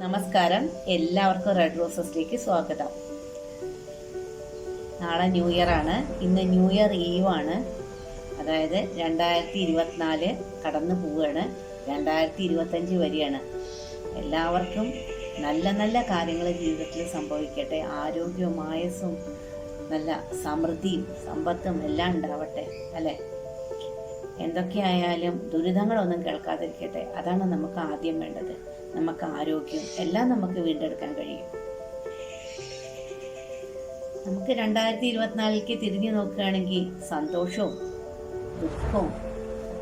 നമസ്കാരം. എല്ലാവർക്കും റെഡ് റോസസിലേക്ക് സ്വാഗതം. നാളെ ന്യൂ ഇയർ ആണ്. ഇന്ന് ന്യൂ ഇയർ ഈവ് ആണ്. അതായത് രണ്ടായിരത്തി ഇരുപത്തിനാല് കടന്നു പോവുകയാണ്. രണ്ടായിരത്തി ഇരുപത്തഞ്ച് വരെയാണ്. എല്ലാവർക്കും നല്ല നല്ല കാര്യങ്ങൾ ജീവിതത്തിൽ സംഭവിക്കട്ടെ. ആരോഗ്യവും ആയസും നല്ല സമൃദ്ധിയും സമ്പത്തും എല്ലാം ഉണ്ടാവട്ടെ. അല്ലേ? എന്തൊക്കെയായാലും ദുരിതങ്ങളൊന്നും കേൾക്കാതിരിക്കട്ടെ. അതാണ് നമുക്ക് ആദ്യം വേണ്ടത്. നമുക്ക് ആരോഗ്യം എല്ലാം നമുക്ക് വീണ്ടെടുക്കാൻ കഴിയും. നമുക്ക് രണ്ടായിരത്തി ഇരുപത്തിനാലിലേക്ക് തിരിഞ്ഞു നോക്കുകയാണെങ്കിൽ സന്തോഷവും ദുഃഖവും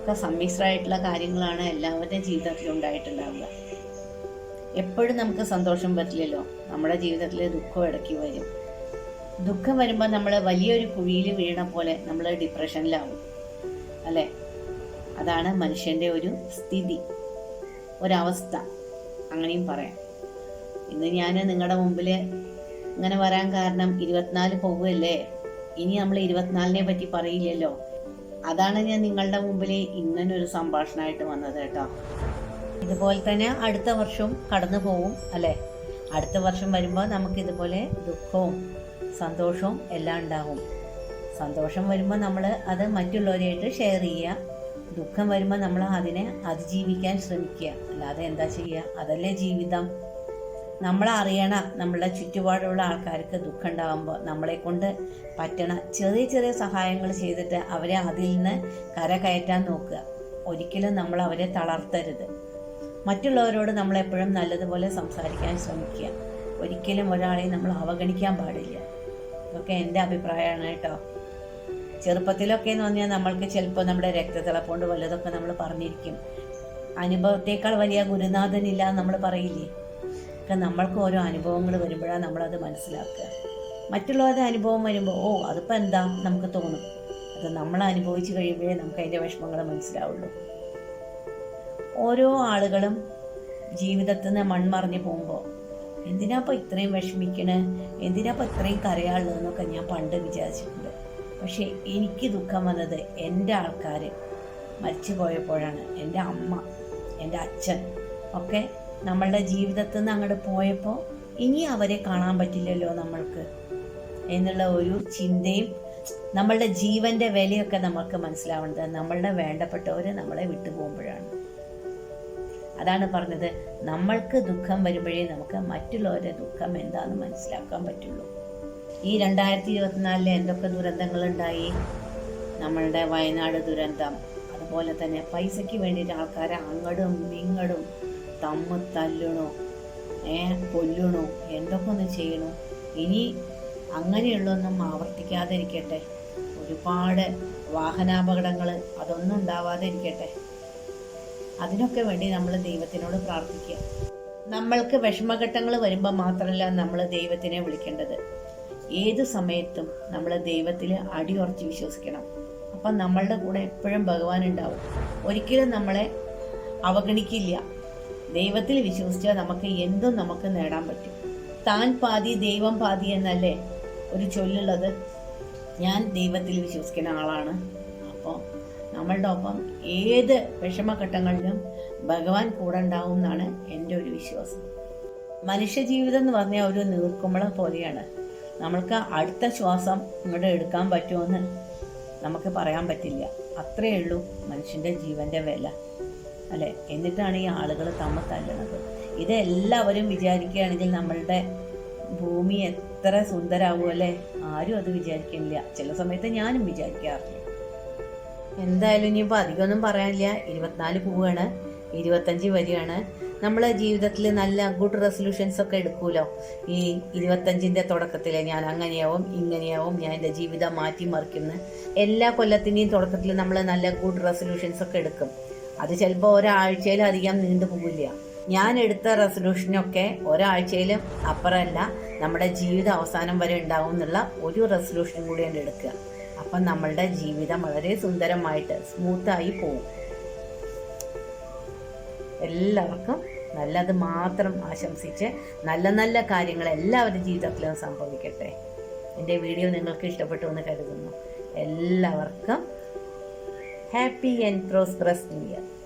ഒക്കെ സമ്മിശ്രമായിട്ടുള്ള കാര്യങ്ങളാണ് എല്ലാവരുടെയും ജീവിതത്തിൽ ഉണ്ടായിട്ടുണ്ടാവുക. എപ്പോഴും നമുക്ക് സന്തോഷം പറ്റില്ലല്ലോ. നമ്മുടെ ജീവിതത്തിൽ ദുഃഖം ഇടയ്ക്ക് വരും. ദുഃഖം വരുമ്പോൾ നമ്മൾ വലിയൊരു കുഴിയിൽ വീണ പോലെ നമ്മൾ ഡിപ്രഷനിലാവും. അല്ലേ? അതാണ് മനുഷ്യന്റെ ഒരു സ്ഥിതി ഒരവസ്ഥ അങ്ങനെയും പറയാം. ഇന്ന് ഞാൻ നിങ്ങളുടെ മുമ്പിൽ ഇങ്ങനെ വരാൻ കാരണം ഇരുപത്തിനാല് പോകുമല്ലേ ഇനി നമ്മൾ ഇരുപത്തിനാലിനെ പറ്റി പറയില്ലല്ലോ. അതാണ് ഞാൻ നിങ്ങളുടെ മുമ്പിൽ ഇങ്ങനൊരു സംഭാഷണമായിട്ട് വന്നത് കേട്ടോ. ഇതുപോലെ തന്നെ അടുത്ത വർഷവും കടന്നു പോവും അല്ലേ? അടുത്ത വർഷം വരുമ്പോൾ നമുക്ക് ഇതുപോലെ ദുഃഖവും സന്തോഷവും എല്ലാം ഉണ്ടാവും. സന്തോഷം വരുമ്പോൾ നമ്മൾ അത് മറ്റുള്ളവരായിട്ട് ഷെയർ ചെയ്യുക. ദുഃഖം വരുമ്പോൾ നമ്മൾ അതിനെ അതിജീവിക്കാൻ ശ്രമിക്കുക. അല്ലാതെ എന്താ ചെയ്യുക? അതല്ലേ ജീവിതം. നമ്മൾ അറിയണം നമ്മളുടെ ചുറ്റുപാടുള്ള ആൾക്കാർക്ക് ദുഃഖം ഉണ്ടാകുമ്പോൾ നമ്മളെ കൊണ്ട് പറ്റണ ചെറിയ ചെറിയ സഹായങ്ങൾ ചെയ്തിട്ട് അവരെ അതിൽ നിന്ന് കര കയറ്റാൻ നോക്കുക. ഒരിക്കലും നമ്മൾ അവരെ തളർത്തരുത്. മറ്റുള്ളവരോട് നമ്മൾ എപ്പോഴും നല്ലതുപോലെ സംസാരിക്കാൻ ശ്രമിക്കുക. ഒരിക്കലും ഒരാളെ നമ്മൾ അവഗണിക്കാൻ പാടില്ല. ഇതൊക്കെ എന്റെ അഭിപ്രായമാണ് കേട്ടോ. ചെറുപ്പത്തിലൊക്കെ എന്ന് പറഞ്ഞാൽ നമ്മൾക്ക് ചിലപ്പോൾ നമ്മുടെ രക്തത്തിളപ്പുകൊണ്ട് വല്ലതൊക്കെ നമ്മൾ പറഞ്ഞിരിക്കും. അനുഭവത്തേക്കാൾ വലിയ ഗുരുനാഥനില്ല നമ്മൾ പറയില്ലേ? ഒക്കെ നമ്മൾക്ക് ഓരോ അനുഭവങ്ങൾ വരുമ്പോഴാണ് നമ്മളത് മനസ്സിലാക്കുക. മറ്റുള്ളവരുടെ അനുഭവം വരുമ്പോൾ ഓ അതിപ്പോൾ എന്താ നമുക്ക് തോന്നും. അത് നമ്മൾ അനുഭവിച്ച് കഴിയുമ്പോഴേ നമുക്ക് അതിന്റെ വിഷമങ്ങൾ മനസ്സിലാവുള്ളൂ. ഓരോ ആളുകളും ജീവിതത്തിൽ നിന്ന് മൺമറിഞ്ഞ് പോകുമ്പോൾ എന്തിനാപ്പോൾ ഇത്രയും വിഷമിക്കണേ? എന്തിനാപ്പോൾ ഇത്രയും കരയാളുള്ളതെന്നൊക്കെ ഞാൻ പണ്ട് വിചാരിച്ചിട്ടുണ്ട്. പക്ഷേ എനിക്ക് ദുഃഖം വന്നത് എന്റെ ആൾക്കാർ മരിച്ചു പോയപ്പോഴാണ് എന്റെ അമ്മ എന്റെ അച്ഛൻ ഒക്കെ നമ്മളുടെ ജീവിതത്തിൽ നിന്ന് അങ്ങോട്ട് പോയപ്പോൾ ഇനി അവരെ കാണാൻ പറ്റില്ലല്ലോ നമ്മൾക്ക് എന്നുള്ള ഒരു ചിന്തയും നമ്മളുടെ ജീവന്റെ വിലയൊക്കെ നമുക്ക് മനസ്സിലാവുന്നത് നമ്മളുടെ വേണ്ടപ്പെട്ടവർ നമ്മളെ വിട്ടു പോകുമ്പോഴാണ്. അതാണ് പറഞ്ഞത്. നമ്മൾക്ക് ദുഃഖം വരുമ്പോഴേ നമുക്ക് മറ്റുള്ളവരുടെ ദുഃഖം എന്താണെന്ന് മനസ്സിലാക്കാൻ പറ്റുള്ളൂ. ഈ രണ്ടായിരത്തി ഇരുപത്തിനാലിൽ എന്തൊക്കെ ദുരന്തങ്ങളുണ്ടായി? നമ്മളുടെ വയനാട് ദുരന്തം അതുപോലെ തന്നെ പൈസയ്ക്ക് വേണ്ടിയിട്ട് ആൾക്കാരെ അങ്ങടും ഇങ്ങടും തമ്മ് തല്ലണു ഏ കൊല്ലണു എന്തൊക്കെ ഒന്ന് ചെയ്യണു. ഇനി അങ്ങനെയുള്ളൊന്നും ആവർത്തിക്കാതിരിക്കട്ടെ. ഒരുപാട് വാഹനാപകടങ്ങൾ അതൊന്നും ഉണ്ടാവാതെ ഇരിക്കട്ടെ അതിനൊക്കെ വേണ്ടി നമ്മൾ ദൈവത്തിനോട് പ്രാർത്ഥിക്കുക. നമ്മൾക്ക് വിഷമഘട്ടങ്ങൾ വരുമ്പോൾ മാത്രമല്ല നമ്മൾ ദൈവത്തിനെ വിളിക്കേണ്ടത്. ഏത് സമയത്തും നമ്മൾ ദൈവത്തിൽ അടിയുറച്ച് വിശ്വസിക്കണം. അപ്പം നമ്മളുടെ കൂടെ എപ്പോഴും ഭഗവാൻ ഉണ്ടാവും. ഒരിക്കലും നമ്മളെ അവഗണിക്കില്ല. ദൈവത്തിൽ വിശ്വസിച്ചാൽ നമുക്ക് എന്തും നമുക്ക് നേടാൻ പറ്റും. താൻ പാതി ദൈവം പാതി എന്നല്ലേ ഒരു ചൊല്ലുള്ളത്? ഞാൻ ദൈവത്തിൽ വിശ്വസിക്കുന്ന ആളാണ്. അപ്പോൾ നമ്മളുടെ ഒപ്പം ഏത് വിഷമഘട്ടങ്ങളിലും ഭഗവാൻ കൂടെ ഉണ്ടാവും എന്നാണ് എന്റെ ഒരു വിശ്വാസം. മനുഷ്യ ജീവിതം എന്ന് പറഞ്ഞാൽ ഒരു നീർക്കുമ്പളം പോലെയാണ്. നമ്മൾക്ക് അടുത്ത ശ്വാസം ഇങ്ങോട്ട് എടുക്കാൻ പറ്റുമെന്ന് നമുക്ക് പറയാൻ പറ്റില്ല. അത്രയേ ഉള്ളൂ മനുഷ്യന്റെ ജീവന്റെ വില അല്ലേ? എന്നിട്ടാണ് ഈ ആളുകൾ തമ്മിൽ തല്ലണത്. ഇതെല്ലാവരും വിചാരിക്കുകയാണെങ്കിൽ നമ്മളുടെ ഭൂമി എത്ര സുന്ദരാവും അല്ലേ? ആരും അത് വിചാരിക്കുന്നില്ല. ചില സമയത്ത് ഞാനും വിചാരിക്കാറില്ല എന്തായാലും ഇനിയിപ്പോൾ അധികമൊന്നും പറയാനില്ല. ഇരുപത്തിനാല് പോവുകയാണ് ഇരുപത്തഞ്ച് വരികയാണ് നമ്മൾ ജീവിതത്തിൽ നല്ല ഗുഡ് റെസൊല്യൂഷൻസ് ഒക്കെ എടുക്കുമല്ലോ ഈ ഇരുപത്തഞ്ചിന്റെ തുടക്കത്തിൽ ഞാൻ അങ്ങനെയാവും ഇങ്ങനെയാവും ഞാൻ എന്റെ ജീവിതം മാറ്റിമറിക്കുന്നു. എല്ലാ കൊല്ലത്തിന്റെയും തുടക്കത്തിൽ നമ്മൾ നല്ല ഗുഡ് റെസൊല്യൂഷൻസ് ഒക്കെ എടുക്കും. അത് ചിലപ്പോൾ ഒരാഴ്ചയിലധികം നീണ്ടു പോകില്ല ഞാൻ എടുത്ത റെസൊല്യൂഷനൊക്കെ ഒരാഴ്ചയിലും അപ്പുറമല്ല നമ്മുടെ ജീവിത അവസാനം വരെ ഉണ്ടാവും എന്നുള്ള ഒരു റെസൊല്യൂഷനും കൂടിയാണ് എടുക്കുക. അപ്പം നമ്മളുടെ ജീവിതം വളരെ സുന്ദരമായിട്ട് സ്മൂത്തായി പോകും എല്ലാവർക്കും നല്ലത് മാത്രം ആശംസിച്ച് നല്ല നല്ല കാര്യങ്ങൾ എല്ലാവരുടെ ജീവിതത്തിലും സംഭവിക്കട്ടെ. എന്റെ വീഡിയോ നിങ്ങൾക്ക് ഇഷ്ടപ്പെട്ടു എന്ന് കരുതുന്നു. എല്ലാവർക്കും happy and prosperous new year.